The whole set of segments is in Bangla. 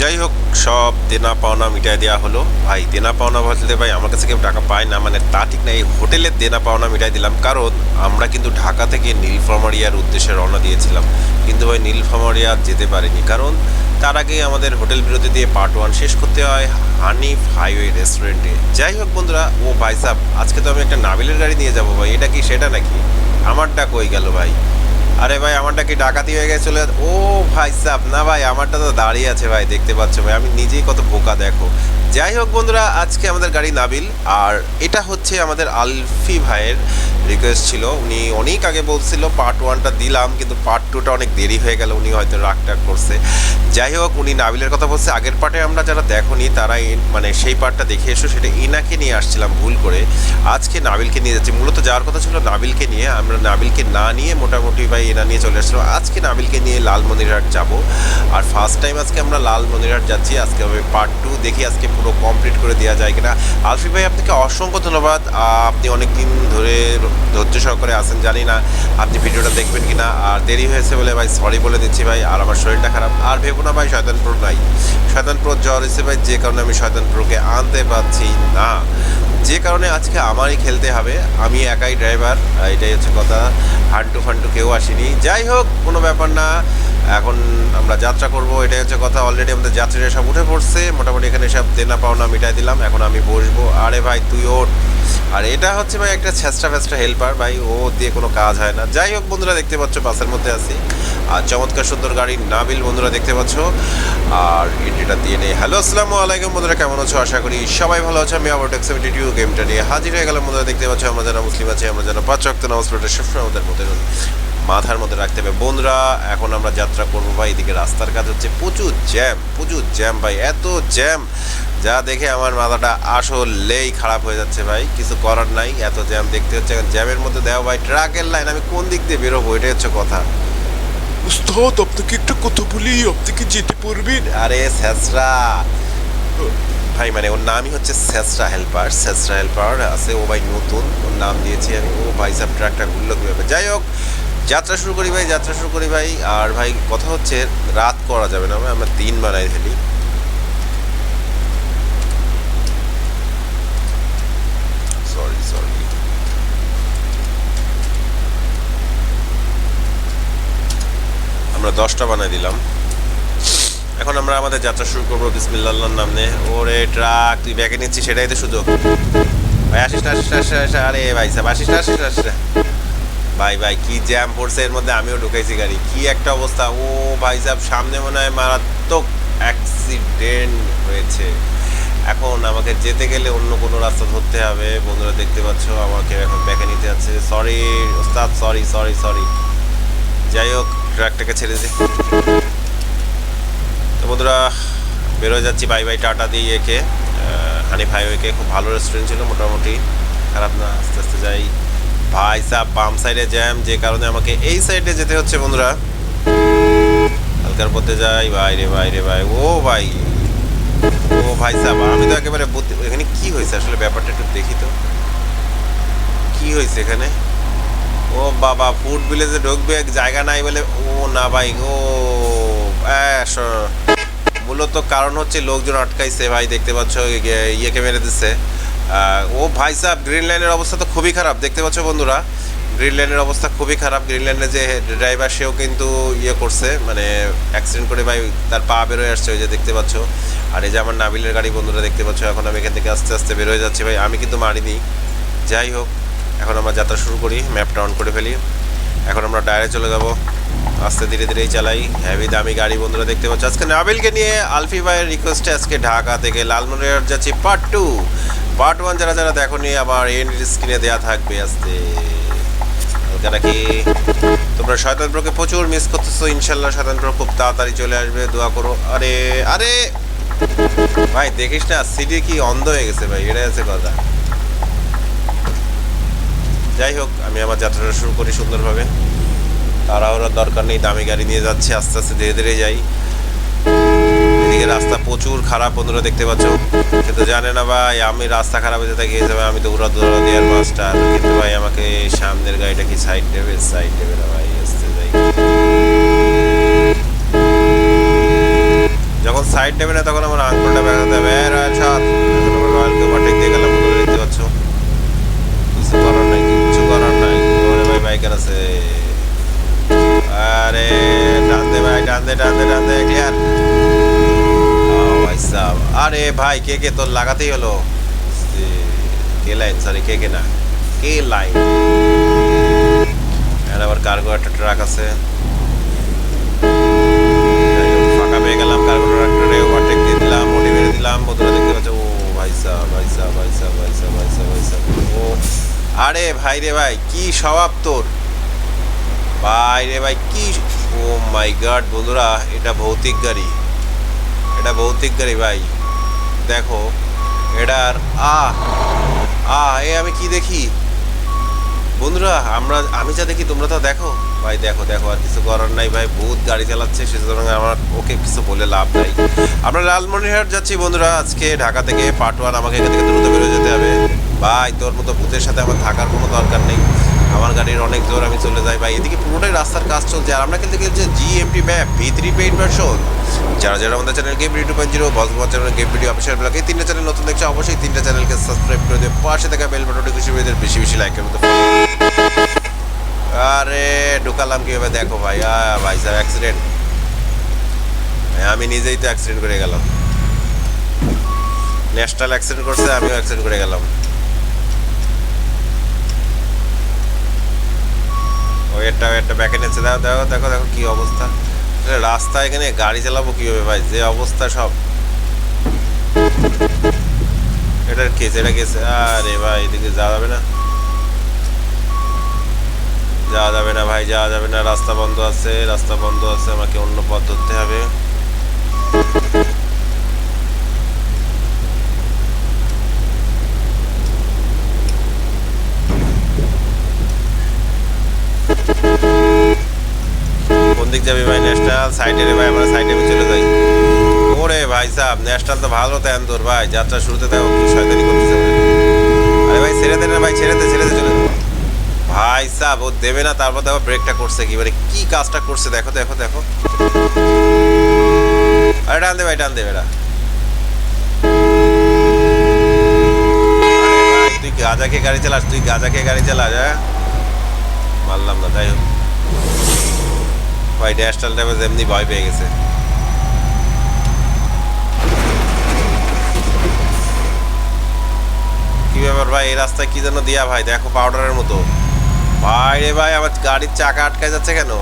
যাই হোক, সব দেনা পাওনা মিটাই দেওয়া হলো। ভাই, দেনা পাওনা বলতে ভাই, আমার কাছে কেউ টাকা পায় না মানে তা ঠিক না, এই হোটেলের দেনা পাওনা মিটাই দিলাম। কারণ আমরা কিন্তু ঢাকা থেকে নীলফামারিয়ার উদ্দেশ্যে রওনা দিয়েছিলাম। কিন্তু ভাই, নীলফামারিয়া যেতে পারিনি। কারণ তার আগে আমাদের হোটেল বিরতি দিয়ে পার্ট ওয়ান শেষ করতে হয় হানিফ হাইওয়ে রেস্টুরেন্টে। যাই হোক বন্ধুরা, ও ভাই সাহ আজকে তো আমি একটা নাবিলের গাড়ি নিয়ে যাব ভাই। এটা কি, সেটা নাকি? আমারটা কই গেল ভাই? আরে ভাই, আমারটা কি ডাকাতি হয়ে গেছে চলে ও ভাই সাহ না ভাই, আমারটা তো দাঁড়িয়ে আছে ভাই, দেখতে পাচ্ছ ভাই, আমি নিজেই কত বোকা দেখো। যাই হোক বন্ধুরা, আজকে আমাদের গাড়ি নাবিল, আর এটা হচ্ছে আমাদের আলফি ভাইয়ের রিকোয়েস্ট ছিল। উনি অনেক আগে বলছিল পার্ট ওয়ানটা দিলাম, কিন্তু পার্ট টুটা অনেক দেরি হয়ে গেল, উনি হয়তো রাগ টাগ করছে। যাই হোক, উনি নাবিলের কথা বলছে। আগের পার্টে আমরা যারা দেখনি, তারা মানে সেই পার্টটা দেখে এসো, সেটা ইনাকে নিয়ে আসছিলাম ভুল করে। আজকে নাবিলকে নিয়ে যাচ্ছি। মূলত যাওয়ার কথা ছিল নাবিলকে নিয়ে। আমরা নাবিলকে না নিয়ে মোটামুটি ভাই এনা নিয়ে চলে আসছিলাম আজকে নাবিলকে নিয়ে লালমনিরহাট যাব। আর ফার্স্ট টাইম আজকে আমরা লালমনিরহাট যাচ্ছি। আজকে হবে পার্ট টু দেখি আজকে পুরো কমপ্লিট করে দেওয়া যায় কিনা। আলফি ভাই, আপনাকে অসংখ্য ধন্যবাদ। আপনি অনেক দিন ধরে ধৈর্য সহকারে আছেন, জানি না আপনি ভিডিওটা দেখবেন কিনা। আর দেরি হয়েছে বলে ভাই সরি বলে দিচ্ছি ভাই। আর আমার শরীরটা খারাপ। আর ভেবো না ভাই, শয়তানপুর নাই। শয়তানপুর জ্বর হয়েছে ভাই, যে কারণে আমি শয়তানপুরকে আনতে পারছি না। যে কারণে আজকে আমারই খেলতে হবে। আমি একাই ড্রাইভার এটাই হচ্ছে কথা। হান্টু ফান্টু কেউ আসেনি। যাই হোক, কোনো ব্যাপার না। এখন আমরা যাত্রা করব, এটাই হচ্ছে কথা। অলরেডি আমাদের যাত্রীরা সব উঠে পড়ছে। মোটামুটি এখানে সব দেনা পাওনা মিটাই দিলাম। এখন আমি বসবো। আরে ভাই, তুই ওর আর এটা হচ্ছে ভাই একটা ছেঁচড়া ফেঁচড়া হেল্পার ভাই, ও দিয়ে কোনো কাজ হয় না। যাই হোক, বন্ধুরা, দেখতে পাচ্ছ, বাসের মধ্যে আছি। আর চমৎকার সুন্দর গাড়ি নাবিল, বন্ধুরা দেখতে পাচ্ছ। আর এন্ট্রিটা দিয়ে নেই। হ্যালো, আসসালামু আলাইকুম, বন্ধুরা কেমন আছো? আশা করি সবাই ভালো আছো। আমি আবার টেক সেভেন্টি টু গেমটা নিয়ে হাজির হয়ে গেলাম। বন্ধুরা দেখতে পাচ্ছ, আমরা যারা মুসলিম আছি, আমরা যারা পাঁচ রক্ত নামাজ পড়ে সবসময় আমাদের মধ্যে মাথার মধ্যে রাখতে হবে। বন্ধুরা, এখন আমরা যাত্রা করব ভাই, এদিকে রাস্তার কাজ হচ্ছে। প্রচুর জ্যাম প্রচুর জ্যাম ভাই, এত জ্যাম যা দেখে আমার মাথাটা আসলেই খারাপ হয়ে যাচ্ছে ভাই, কিছু করার নাই। এত জ্যাম দেখতে হচ্ছে। এখন জ্যামের মধ্যে দেওয়া ভাই ট্রাকের লাইন আমি কোন দিক দিয়ে বেরোবো? এটাই হচ্ছে কথা। উস্তাদ আপনাকে একটা কথা বলি আপনি কি যেতে পারবেন। আরে স্যাসরা। ভাই মানে ওর নামই হচ্ছে স্যাসরা হেল্পার স্যাসরা হেল্পার, আছে ও ভাই নতুন, ওর নাম দিয়েছি আমি, ও ভাই সাহেব ট্রাকটা ঘুরলো কীভাবে? যাই হোক, যাত্রা শুরু করি ভাই, যাত্রা শুরু করি ভাই, আর ভাই কথা হচ্ছে রাত করা যাবে না ভাই আমরা দিন বানাই ফেলি। সরি সরি আমরা দশটা বানাই দিলাম। এখন আমরা আমাদের যাত্রা শুরু করব বিসমিল্লাহর নাম। ওরে ট্রাক, তুই ব্যাগে নিচ্ছিস, সেটাই তো সুযোগ। ভাই, আসিস না আসিস। আরে ভাই, সাহেব, আসিস না আসিস আসিস। ভাই ভাই, কি জ্যাম পড়ছে এর মধ্যে, আমিও ঢুকাইছি গাড়ি। কি একটা অবস্থা। ও ভাই, সাহেব, সামনে মনে হয় মারাত্মক অ্যাক্সিডেন্ট হয়েছে। এখন আমাকে যেতে গেলে অন্য কোনো রাস্তা ধরতে হবে। বন্ধুরা, দেখতে পাচ্ছ, আমাকে এখন ব্যাকে নিতে যাচ্ছে। সরি ওস্তাদ সরি সরি সরি যাই হোক ট্রাকটাকে ছেড়ে দিই তো বন্ধুরা, বেরোয় যাচ্ছি বাই বাই টাটা দিয়ে একে। হানি হাইওয়েকে খুব ভালো রেস্টুরেন্ট ছিল মোটামুটি, খারাপ না, আস্তে আস্তে যাই। ভাই সাহ, বাম সাইডে জ্যাম যে কারণে আমাকে এই সাইডে যেতে হচ্ছে বন্ধুরা। হালকার পথে যাই বাইরে বাইরে ভাই ও ভাই। ও ভাই সাহ, আমি তো একেবারে এখানে কি হয়েছে? আসলে ব্যাপারটা একটু দেখি তো। কি হয়েছে এখানে? ও বাবা ফুড ভিলেজে ঢুকবে, জায়গা নাই বলে, ও না ভাই, ও মূলত কারণ হচ্ছে লোকজন আটকাইছে ভাই, দেখতে পাচ্ছ, ইয়ে- ইয়েকে মেরে দিচ্ছে ও ভাই সাহেব গ্রিন লাইনের অবস্থা তো খুবই খারাপ, দেখতে পাচ্ছ বন্ধুরা? গ্রিন লাইনের অবস্থা খুবই খারাপ গ্রিন লাইনের যে ড্রাইভার সেও কিন্তু ইয়ে করছে মানে অ্যাক্সিডেন্ট করে ভাই তার পা বেরোয় আসছে, ওই যে দেখতে পাচ্ছ। আর এই যে আমার নাবিলের গাড়ি বন্ধুরা, দেখতে পাচ্ছ, এখন আমি এখান থেকে আস্তে আস্তে বেরোয় যাচ্ছি ভাই, আমি কিন্তু মারিনি। যাই হোক এখন আমরা যাত্রা শুরু করি ম্যাপটা অন করে ফেলি। এখন আমরা ডায়ারে চলে যাব। আস্তে ধীরে ধীরেই চালাই। হেভি দামি গাড়ি বন্ধুরা দেখতে পাচ্ছ। আজকে নাবিলকে নিয়ে আলফি ভাইয়ের রিকোয়েস্টে আজকে ঢাকা থেকে লালমনিরহাট যাচ্ছি পার্ট টু পার্ট ওয়ান যারা যারা দেখোনি আমার এন্ড স্ক্রিনে দেওয়া থাকবে আস্তে হালকা রাখি তোমরা শয়তানপুরকে প্রচুর মিস করতেছো। ইনশাল্লাহ শয়তানপুর খুব তাড়াতাড়ি চলে আসবে, দোয়া করো। আরে আরে! ভাই, দেখিস না সিডি কি অন্ধ হয়ে গেছে ভাই, এটাই আছে কথা। যাই হোক, আমি আমার যাত্রাটা শুরু করি সুন্দরভাবে। তাড়াহুড়োর দরকার নেই, দামি গাড়ি নিয়ে যাচ্ছে, আস্তে আস্তে ধীরে ধীরে যাই। এদিকে রাস্তা প্রচুর খারাপ, বন্ধুরা দেখতে পাচ্ছ। কিন্তু জানে না ভাই, আমি রাস্তা খারাপ হয়ে গিয়ে যাবে আমি তো উড়া দৌড়া দেওয়ার মাস্টার কিন্তু ভাই, আমাকে সামনের গাড়িটা কি সাইড দেবে? সাইড দেবে না ভাই, আসতে যাই। যখন সাইড নেবে না, তখন আমার আঙ্গুলটা বেঁকাতে হবে। এ রয়্যাল সাত রয়্যালকে দিয়ে গেলাম দেখতে পাচ্ছ। কিছু করার আরে দে ভাই দে ডান দে ডান দে ক্লিয়ার আরে ভাই, কে কে? তোর লাগাতেই হলো। কে লাইন সরি কে কে না? কে লাইন আর আবার কার্গো একটা ট্রাক আছে। ফাঁকা পেয়ে গেলাম। কার্গো ট্রাক্টরে ওভারটেক দিয়ে দিলাম মোটে মেরে দিলাম। বন্ধুরা দেখতে পাচ্ছ, ও ভাই সাহ ভাই সাহ ভাই সাহ ভাই সাহ ভাই সাহ ভাই সাহ ও, আরে ভাই রে ভাই, কি স্বভাব তোর? ভাই রে ভাই, কি ও মাই গড বন্ধুরা, এটা ভৌতিক গাড়ি। এটা ভৌতিক গাড়ি ভাই। দেখো, এটার আ আ এ আমি কি দেখি? বন্ধুরা, আমরা, আমি যা দেখি, তোমরা তো দেখো। ভাই, দেখো দেখো, আর কিছু করার নাই ভাই, ভূত গাড়ি চালাচ্ছে, সুতরাং আমার ওকে কিছু বলে লাভ নাই। আমরা লালমনিরহাট যাচ্ছি, বন্ধুরা, আজকে ঢাকা থেকে পার্ট ওয়ান আমাকে এখান থেকে দ্রুত বেরোয় যেতে হবে। ভাই, তোর মতো ভূতের সাথে আমার থাকার কোনো দরকার নেই। আমার গাড়ির অনেক জোর আমি চলে যাই। ভাই, এদিকে পুরোটাই রাস্তার কাজ চলছে। আর আমরা কিন্তু গেছি GMT map V three paid version যারা যারা আমাদের channel game two point zero বসবন channel game video official blog এই তিনটা চ্যানেল নতুন দেখছে, অবশ্যই তিনটা চ্যানেলকে সাবস্ক্রাইব করে দিয়ে পাশে থাকা বেল বাটনটি খুশি হয়ে বেশি বেশি মতো follow আরে, ঢুকালাম কীভাবে? দেখো ভাই ভাই স্যার অ্যাক্সিডেন্ট আমি নিজেই তো অ্যাক্সিডেন্ট করে গেলাম। ন্যাশনাল অ্যাক্সিডেন্ট করছে, আমিও অ্যাক্সিডেন্ট করে গেলাম ওই একটা একটা ব্যাকে নিচ্ছে দেখো দেখো দেখো দেখো কি অবস্থা। রাস্তা এখানে গাড়ি চালাবো কীভাবে ভাই? যে অবস্থা সব। এটার কেস এটা কেস আরে ভাই, এদিকে যাওয়া যাবে না। যাওয়া যাবে না ভাই, যাওয়া যাবে না। রাস্তা বন্ধ আছে, রাস্তা বন্ধ আছে, আমাকে অন্য পথ ধরতে হবে। দিক যাবি ভাই ন্যাশনাল সাইডে রে ভাই, আমরা সাইডে চলে যাই। ওরে ভাই সাহেব ন্যাশনাল তো ভালো তেন তোর ভাই, যাত্রা শুরুতে দেখো কি শয়তানি করতেছে আরে ভাই, ছেড়ে দে না ভাই, ছেড়ে দে ছেড়ে দে, চলে। ভাই সাহেব, ও দেবে না, তারপর দেখো ব্রেকটা করছে কি মানে কি কাজটা করছে, দেখো দেখো দেখো। আরে টান দে ভাই, টান দে বেটা। তুই গাঁজা খেয়ে গাড়ি চালাস, তুই গাঁজা খেয়ে গাড়ি চালাস হ্যাঁ? মারলাম না, যাই হোক। ভাই ড্যাশটাল ড্যামেজ এমনি ভয় পেয়ে গেছে। কি ব্যাপার ভাই, এই রাস্তায় কি যেন দিয়া ভাই, দেখো পাউডারের মতো। ভাই রে ভাই, আমার গাড়ির চাকা আটকায় যাচ্ছে কেন?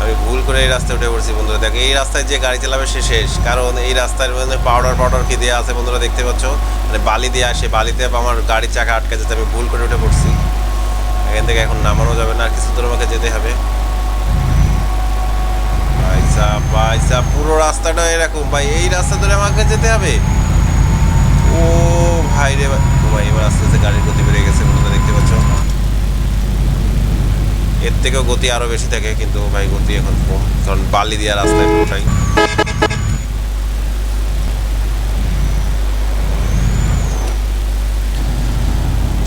আমি ভুল করে এই রাস্তায় উঠে পড়ছি বন্ধুরা। দেখো, এই রাস্তায় যে গাড়ি চালাবে সে শেষ। কারণ এই রাস্তার মধ্যে পাউডার পাউডার কি দেওয়া আছে বন্ধুরা দেখতে পাচ্ছ? মানে বালি দিয়ে আসে বালিতে আমার গাড়ির চাকা আটকে যাচ্ছে, আমি ভুল করে উঠে পড়ছি। এখান থেকে এখন নামানো যাবে না আর কিছু দূর আমাকে যেতে হবে। ভাই সাহ ভাই সাহ পুরো রাস্তাটা এরকম। ভাই, এই রাস্তা ধরে আমাকে যেতে হবে? ও ভাই রে ভাই। এবার আস্তে আস্তে গাড়ির গতি বেড়ে গেছে, বন্ধুরা, দেখতে পাচ্ছ? এর থেকেও গতি আরও বেশি থাকে, কিন্তু ভাই গতি এখন কম, কারণ বালি দেওয়া রাস্তায় পুরোটাই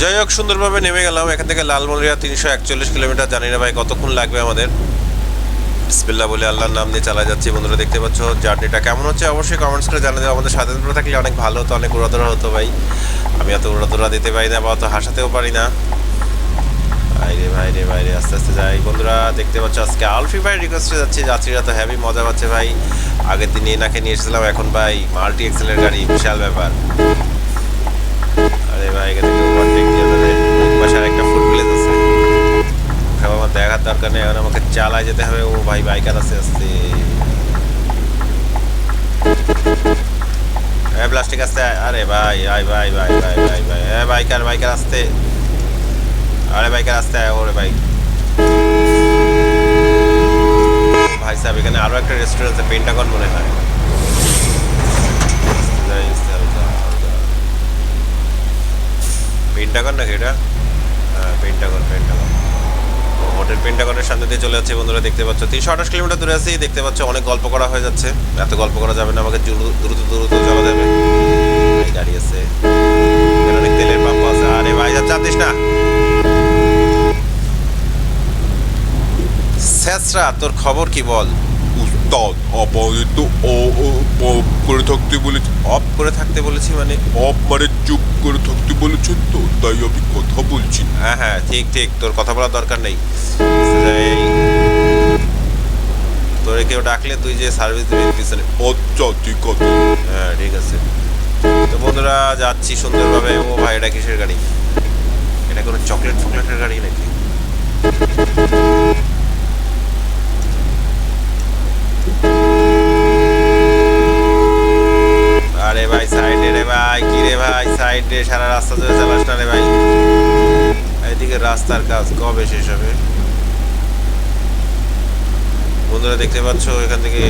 যাই হোক, সুন্দরভাবে নেমে গেলাম। এখান থেকে লালমনিয়া তিনশো একচল্লিশ কিলোমিটার। জানি না ভাই কতক্ষণ লাগবে আমাদের। বিসমিল্লাহ বলে আল্লাহর নাম নিয়ে চালা যাচ্ছি। বন্ধুরা, দেখতে পাচ্ছ, জার্নিটা কেমন হচ্ছে? অবশ্যই কমেন্টস করে জানাতে আমাদের স্বাধীনতা থাকলে অনেক ভালো হতো, অনেক উড়াদোড়া হতো ভাই। আমি এত উড়াদোড়া দিতে পারি না বা অত হাসাতেও পারি না। ভাইরে ভাইরে ভাইরে, আস্তে আস্তে যাই। বন্ধুরা, দেখতে পাচ্ছ, আজকে আলফি ভাই রিকোয়েস্টে যাচ্ছি। যাত্রীরা তো হ্যাভি মজা পাচ্ছে ভাই। আগের দিন এনাকে নিয়ে এসেছিলাম, এখন ভাই মাল্টি এক্সেলের গাড়ি, বিশাল ব্যাপার। আরে ভাই, এখানে পাশে একটা ফুড ভিলেজ আছে। ওখানে আমার দেখার দরকার নেই, এখন আমাকে চালায় যেতে হবে। ও ভাই বাইকার আছে আসতে প্লাস্টিক আসতে আরে ভাই ভাই ভাই ভাই ভাই ভাই ভাই। হ্যাঁ বাইকার বাইকার, আসতে। আরে বাইকার, আসতে ওরে ভাই। ভাই সাহেব, এখানে আরও একটা রেস্টুরেন্ট আছে পেন্টাগন মনে হয়। পেন্টাগন নাকি এটা? পেন্টাগন পেন্টাগন ও, হোটেল পেন্টাগনের সামনে দিয়ে চলে যাচ্ছে বন্ধুরা দেখতে পাচ্ছ। তিনশো আঠাশ কিলোমিটার দূরে আছি দেখতে পাচ্ছ অনেক গল্প করা হয়ে যাচ্ছে। এত গল্প করা যাবে না আমাকে দ্রুত দ্রুত চলা যাবে। গাড়ি আছে। অনেক তেলের পাম্প আছে। আরে ভাই যা চাপিস না। শেষরা তোর খবর কি বল? উস্তাদ আমাদের তো অ- অ- অফ করে থাকতে বলেছে। অফ করে থাকতে বলেছি মানে? অফ মানে চুপ করে থাকতে বলেছেন তো তাই আমি কথা বলছি হ্যাঁ হ্যাঁ ঠিক ঠিক তোর কথা বলার দরকার নেই। তোরে কেউ ডাকলে তুই যে সার্ভিস দিবি পিছনে। আচ্ছা ঠিক আছে। হ্যাঁ ঠিক আছে। তো বন্ধুরা যাচ্ছি সুন্দরভাবে। ও ভাই এটা কিসের গাড়ি? এটা কোনো চকলেট ফকলেটের গাড়ি নাকি? সাইডে সারা রাস্তা ধরে চালাস রে ভাই। এদিকে রাস্তার কাজ কবে শেষ হবে? বন্ধুরা, দেখতে পাচ্ছ এখান থেকে?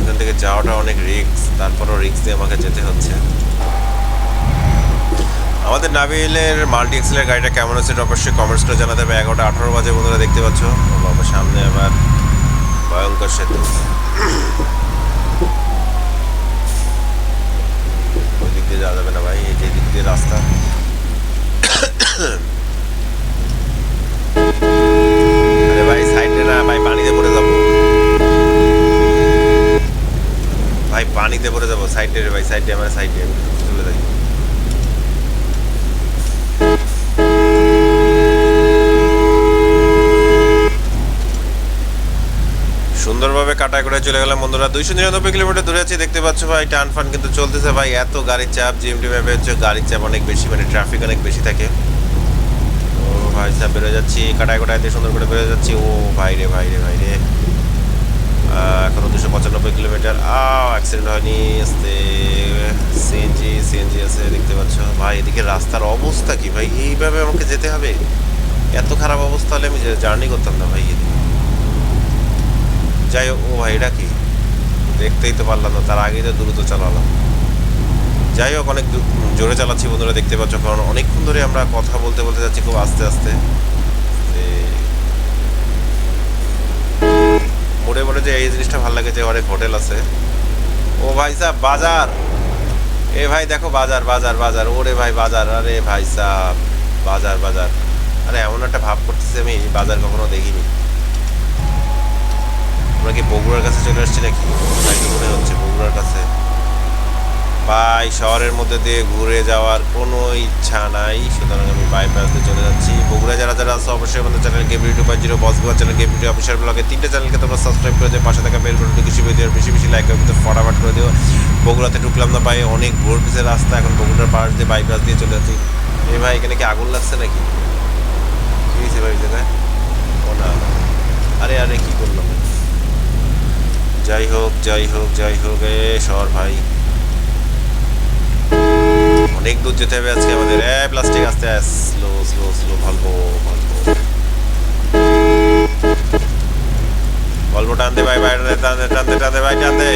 এখান থেকে যাওয়াটা অনেক রিস্ক তারপরও রিস্ক দিয়ে আমাকে যেতে হচ্ছে। আমাদের নাবিলের মাল্টি এক্সেলের গাড়িটা কেমন এটা অবশ্যই কমেন্টস করে জানাতে হবে। এগারোটা আঠারো বাজে বন্ধুরা, দেখতে পাচ্ছ। বাবা সামনে আবার ভয়ঙ্কর সেতু ওই দিক দিয়ে যাওয়া যাবে না ভাই, এই যে দিক দিয়ে রাস্তা। ভাই, সাইডে না, ভাই, পানিতে পড়ে যাব। ভাই, পানিতে পড়ে যাব, সাইডে রে ভাই, সাইডে আমার সাইডে চলে যাই সুন্দরভাবে কাটা করে চলে গেলাম বন্ধুরা। দুইশো নিরানব্বই কিলোমিটার দূরে আছি, দেখতে পাচ্ছ ভাই, টান ফান কিন্তু চলতেছে ভাই। এত গাড়ির চাপ জিএমটি ম্যাপে হচ্ছে গাড়ির চাপ অনেক বেশি মানে ট্রাফিক অনেক বেশি থাকে। ও ভাই সাহেব বেরোয় যাচ্ছি, কাটায় কাটায় দিয়ে সুন্দর করে বেরোয় যাচ্ছি। ও ভাই রে ভাই রে ভাই রে। এখনও দুশো পঁচানব্বই কিলোমিটার। আও অ্যাক্সিডেন্ট হয়নি, আসতে। সিএনজি সিএনজি আছে, দেখতে পাচ্ছ। ভাই, এদিকে রাস্তার অবস্থা কি ভাই? এইভাবে আমাকে যেতে হবে? এত খারাপ অবস্থা হলে আমি জার্নি করতাম না ভাই, এদিকে। যাই হোক, ও ভাই, এটা কি? দেখতেই তো পারলাম না, তার আগেই তো দ্রুত চালালাম। যাই হোক, অনেক জোরে চালাচ্ছি বন্ধুরা, দেখতে পাচ্ছ, কারণ অনেকক্ষণ ধরে আমরা কথা বলতে বলতে যাচ্ছি খুব আস্তে আস্তে। মোড়ে মোড়ে যে এই জিনিসটা ভালো লাগে, যে অনেক হোটেল আছে। ও ভাই সাহ বাজার! এ ভাই, দেখো বাজার বাজার বাজার। ওরে ভাই, বাজার, আরে ভাই সাহ বাজার বাজার। আরে, এমন একটা ভাব করতেছি আমি বাজার কখনো দেখিনি। আমরা কি বগুড়ার কাছে চলে আসছি নাকি তাই মনে হচ্ছে বগুড়ার কাছে। ভাই শহরের মধ্যে দিয়ে ঘুরে যাওয়ার কোনো ইচ্ছা নাই। সুতরাং আমি বাইপাস দিয়ে চলে যাচ্ছি। বগুড়া যারা যারা আছে, অবশ্যই আমাদের channel game video two zero boss Goa channel game video official ব্লগে তিনটে চ্যানেলকে তোমরা সাবস্ক্রাইব করে দিও, পাশে থাকা বেল বাটনটি বেশি বেশি বেশি বেশি লাইক করে ফটাফট করে দিও। বগুড়াতে ঢুকলাম না পাই অনেক ভোর পিসের রাস্তা, এখন বগুড়ার পাশ দিয়ে বাইপাস দিয়ে চলে যাচ্ছি। এই ভাই, এখানে কি আগুন লাগছে নাকি? ভাই ও না। আরে আরে, কি করলাম? যাই হোক যাই হোক যাই হোক, এ সর ভাই। অনেক দূর যেতে হবে আজকে আমাদের। এ প্লাস্টিক আস্তে স্লো স্লো স্লো ভালো ভালো ভালবো। টানতে ভাই ভাই টানতে টানতে টানতে, ভাই, টানতে।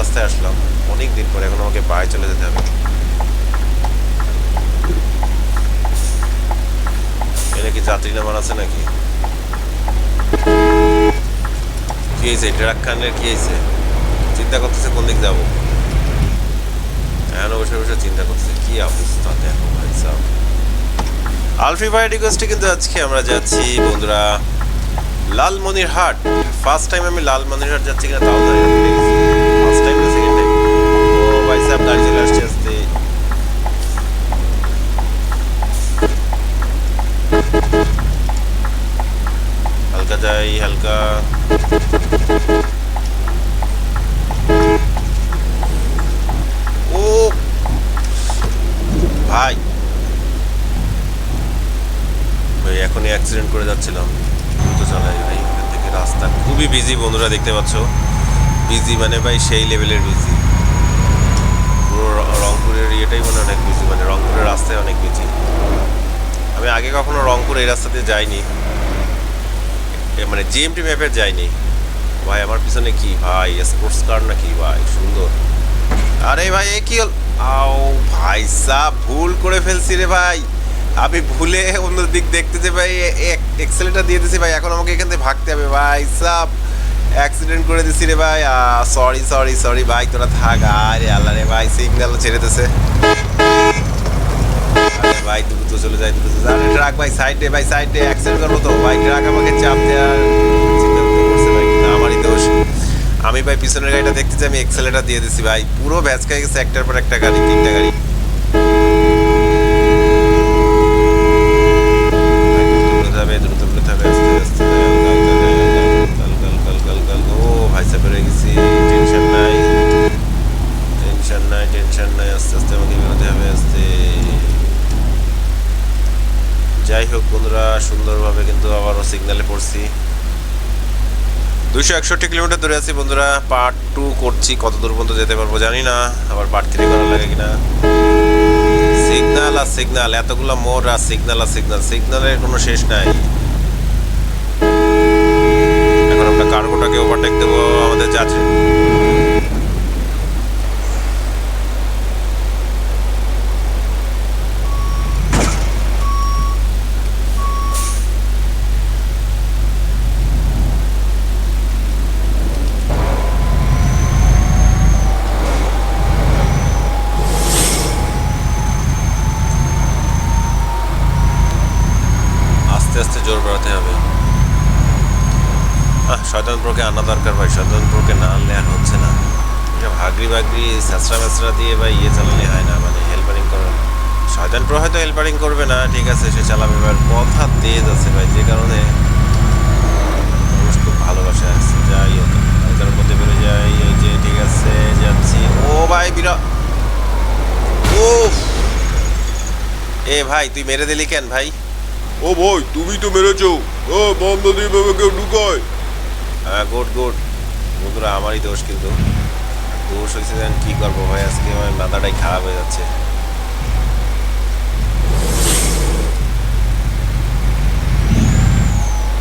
রাস্তায় আসলাম। অনেক দিন পরে এখন আমাকে পায়ে চলে যেতে হবে। এটা কি যাত্রী নামার আছে নাকি? কি হয়েছে? ট্রাক খানের কি হয়েছে? চিন্তা করতেছে কোন দিক যাব? এখন বসে বসে চিন্তা করতেছে, কি অবস্থা? দেখো ভাই সাহেব আলফি ভাই রিকোয়েস্টে কিন্তু আজকে আমরা যাচ্ছি, বন্ধুরা, লালমনিরহাট। ফার্স্ট টাইম আমি লালমনিরহাট যাচ্ছি কিনা তাও জানি না ফার্স্ট টাইম না সেকেন্ড টাইম ও ভাই ভাই, এখনই অ্যাক্সিডেন্ট করে যাচ্ছিলাম। দ্রুত ভাই। থেকে রাস্তা। খুবই বিজি বন্ধুরা, দেখতে পাচ্ছ। বিজি মানে ভাই, সেই লেভেলের বিজি ইয়েটাই মানে অনেক বিজি মানে রংপুরের রাস্তায় অনেক বিজি আমি আগে কখনো রংপুর এই রাস্তা দিয়ে যাইনি মানে জিএমটি ম্যাপে যাইনি। ভাই, আমার পিছনে কি ভাই? স্পোর্টস কার নাকি ভাই? সুন্দর। আরে ভাই, এ কি আও ভাই সাহ ভুল করে ফেলছি রে ভাই। আমি ভুলে অন্য দিক দেখতে যে ভাই এক্সেলেটার দিয়ে দিছি ভাই। এখন আমাকে এখান থেকে ভাগতে হবে। ভাই সাহ অ্যাক্সিডেন্ট করে দিছি রে ভাই। সরি সরি সরি ভাই, তোরা থাক। আরে আল্লাহ রে ভাই সিগন্যাল ছেড়ে দিছে। ভাই দ্রুত চলে যায় দ্রুত। আরে ট্রাক ভাই সাইডে ভাই সাইডে অ্যাক্সিডেন্ট করব তো। ভাই ট্রাক আমাকে চাপ দেওয়ার চিন্তা করছে ভাই, কিন্তু আমারই দোষ। আমি ভাই পিছনের গাড়িটা দেখতে চাই, আমি এক্সেলেটার দিয়ে দিছি ভাই। পুরো ভ্যাচ খেয়ে গেছে একটার পর একটা গাড়ি, তিনটা গাড়ি। হোক বন্ধুরা, সুন্দরভাবে কিন্তু আবারও সিগন্যালে পড়ছি। দুইশো একষট্টি কিলোমিটার দূরে আছি বন্ধুরা। পার্ট টু করছি, কত দূর পর্যন্ত যেতে পারব জানি না। আবার পার্ট থ্রি করা লাগে কিনা? সিগনাল আর সিগনাল এতগুলো মোড় আর সিগন্যাল আর সিগনাল সিগনালের কোনো শেষ নাই। এখন আমরা কার্গোটাকে ওভারটেক দেবো, আমাদের যাত্রী আস্তে আস্তে জোর বাড়াতে হবে আহ শয়তান প্রোকে আনা দরকার ভাই, শয়তান প্রোকে না আনলে আর হচ্ছে না। এটা ভাগরি ভাগরি স্যাঁচড়া ম্যাচড়া দিয়ে ভাই ইয়ে চালালে হয় না মানে হেল্পারিং করে। না শয়তান প্রো হয়তো হেল্পারিং করবে না, ঠিক আছে, সে চালাবে এবার কথা তেজ আছে ভাই, যে কারণে মানুষ খুব ভালোবাসে আসছে যাই হোক তার মধ্যে বেরো যাই যে ঠিক আছে, যাচ্ছি। ও ভাই, বিরা ও এ ভাই, তুই মেরে দিলি কেন ভাই? ও ভাই, তুমি তো মেরেছো। ও বন্ধ দিয়ে কেউ ঢুকায়। হ্যাঁ গুড গুড। বন্ধুরা, আমারই দোষ কিন্তু। দোষ হয়েছে যেন কী করব ভাই? আজকে আমার মাথাটাই খারাপ হয়ে যাচ্ছে।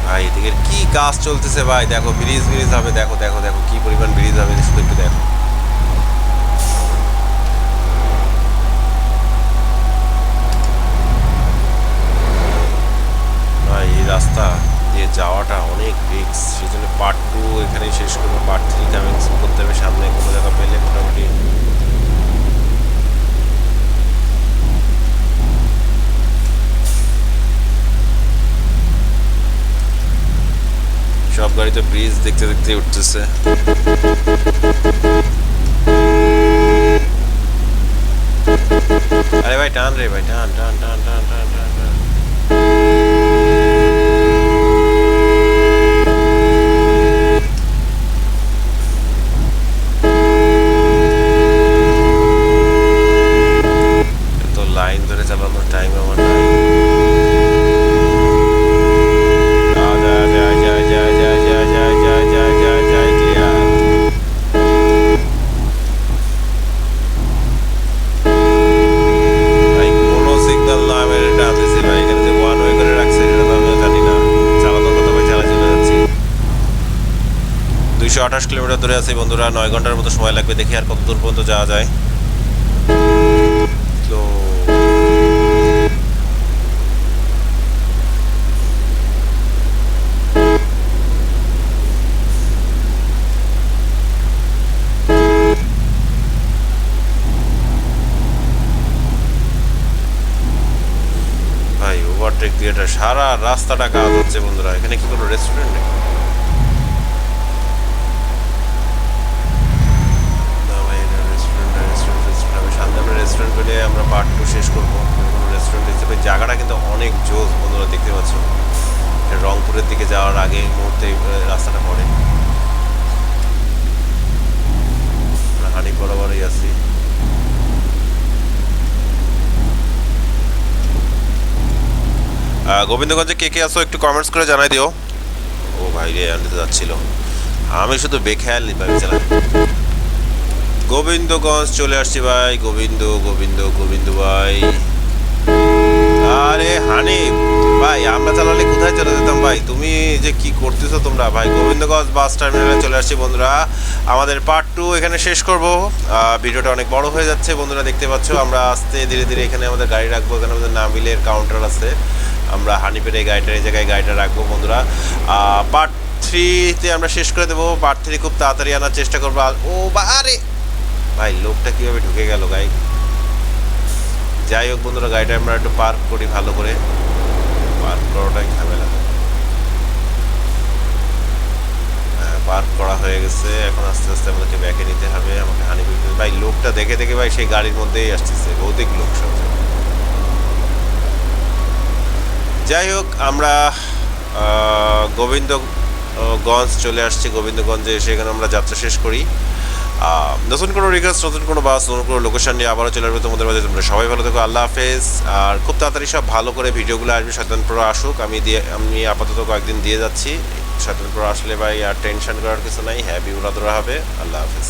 ভাই এদিকে কি কাজ চলতেছে ভাই? দেখো, ব্রিজ ব্রিজ হবে। দেখো দেখো দেখো, কি পরিমাণ ব্রিজ হবে শুধু একটু দেখো। ভাই, এই রাস্তা দিয়ে যাওয়াটা অনেক রিক্স সেই জন্য পার্ট টু এখানেই শেষ করব। পার্ট থ্রি কামিং করতে হবে। সামনে কোনো জায়গা পেলে মোটামুটি সব গাড়িতে ব্রিজ দেখতে দেখতে উঠতেছে। আরে ভাই, টান রে ভাই, টান টান টান। চালা চলে যাচ্ছি দুইশো আঠাশ কিলোমিটার দূরে আছি বন্ধুরা নয় ঘণ্টার মতো সময় লাগবে দেখি আর কত দূর পর্যন্ত যাওয়া যায় দিয়ে এটা সারা রাস্তাটা কাজ হচ্ছে বন্ধুরা। এখানে কি কোনো রেস্টুরেন্ট নেই রেস্টুরেন্ট পেলে আমরা পার্ট টু শেষ করব। কোনো রেস্টুরেন্ট হিসেবে জায়গাটা কিন্তু অনেক জোস বন্ধুরা, দেখতে পাচ্ছ? রংপুরের দিকে যাওয়ার আগে মুহূর্তে রাস্তাটা পড়ে। হানি বরাবরই আছি গোবিন্দগঞ্জে কে কে আসো একটু কমেন্টস করে জানাই দিও। ও ভাই রে আনতে যাচ্ছিল। আমি শুধু বেখেয়াল ভাবে চালাই গোবিন্দগঞ্জ চলে আসছি ভাই, গোবিন্দ গোবিন্দ গোবিন্দ ভাই। আরে হানিফ ভাই, আমরা চালালে কোথায় চলে যেতাম ভাই? তুমি যে কি করতেছো তোমরা? ভাই, গোবিন্দগঞ্জ বাস টার্মিনালে চলে আসছি বন্ধুরা। আমাদের পার্ট টু এখানে শেষ করব। ভিডিওটা অনেক বড় হয়ে যাচ্ছে, বন্ধুরা দেখতে পাচ্ছ। আমরা আস্তে ধীরে ধীরে এখানে আমাদের গাড়ি রাখব, এখানে আমাদের নামিলের কাউন্টার আছে। আমরা হানিফের এই গাড়িটার, এই জায়গায় গাড়িটা রাখব, বন্ধুরা। পার্ট থ্রিতে আমরা শেষ করে দেবো। পার্ট থ্রি খুব তাড়াতাড়ি আনার চেষ্টা করব। ও বা ভাই, লোকটা কীভাবে ঢুকে গেল, গাই? যাই হোক, বন্ধুরা, গাড়িটা আমরা একটু পার্ক করি ভালো করে। পার্ক করাটাই ঝামেলা। পার্ক করা হয়ে গেছে। এখন আস্তে আস্তে আমাদেরকে ব্যাকে নিতে হবে। আমাকে হানি ভাই, লোকটা দেখে দেখে, ভাই, সেই গাড়ির মধ্যেই আসতেছে। ভৌতিক লোক সব। যাই হোক, আমরা গোবিন্দগঞ্জ চলে আসছি। গোবিন্দগঞ্জে এসে এখানে আমরা যাত্রা শেষ করি। নতুন কোনো রিকোয়েস্ট নতুন কোনো বাস নতুন কোনো লোকেশন নিয়ে আবারও চলে আসবে তোমাদের মাঝে। তোমরা সবাই ভালো থেকো, আল্লাহ হাফেজ। আর খুব তাড়াতাড়ি সব ভালো করে ভিডিওগুলো আসবে, শয়তান প্রো আসুক। আমি দিয়ে, আমি আপাতত কয়েকদিন দিয়ে যাচ্ছি। শয়তান প্রো আসলে ভাই, আর টেনশন করার কিছু নাই। হ্যাপি উড়াদোড়া হবে। আল্লাহ হাফেজ।